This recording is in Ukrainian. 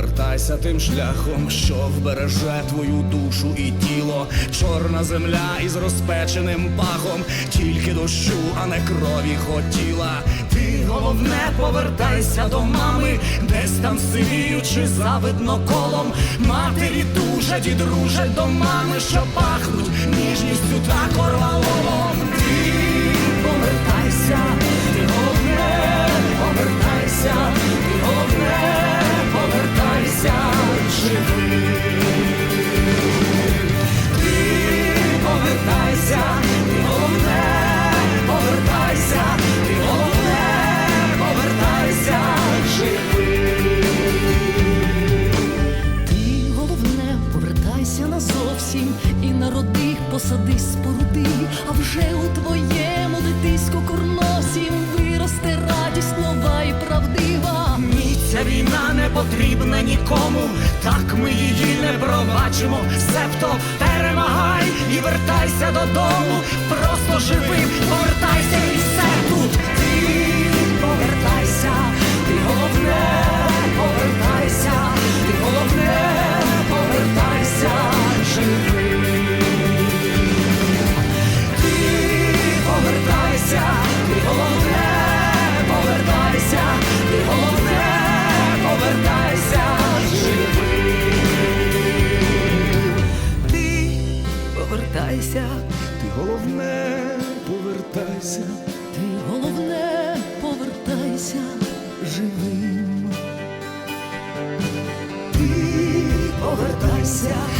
Повертайся тим шляхом, що вбереже твою душу і тіло, чорна земля із розпеченим пахом, тільки дощу, а не крові хотіла. Ти головне, повертайся до мами, десь там сивіючи завидно колом. Матері дуже ті дружать до мами, що пахнуть ніжністю та корвалолом. Посади споруди, а вже у твоєму дитиську курносім виросте радість нова і правдива. Ні, ця війна не потрібна нікому, так ми її не пробачимо. Себто перемагай і вертайся додому. Просто живим, повертайся і повертайся. ти головне, повертайся живим. Ти повертайся.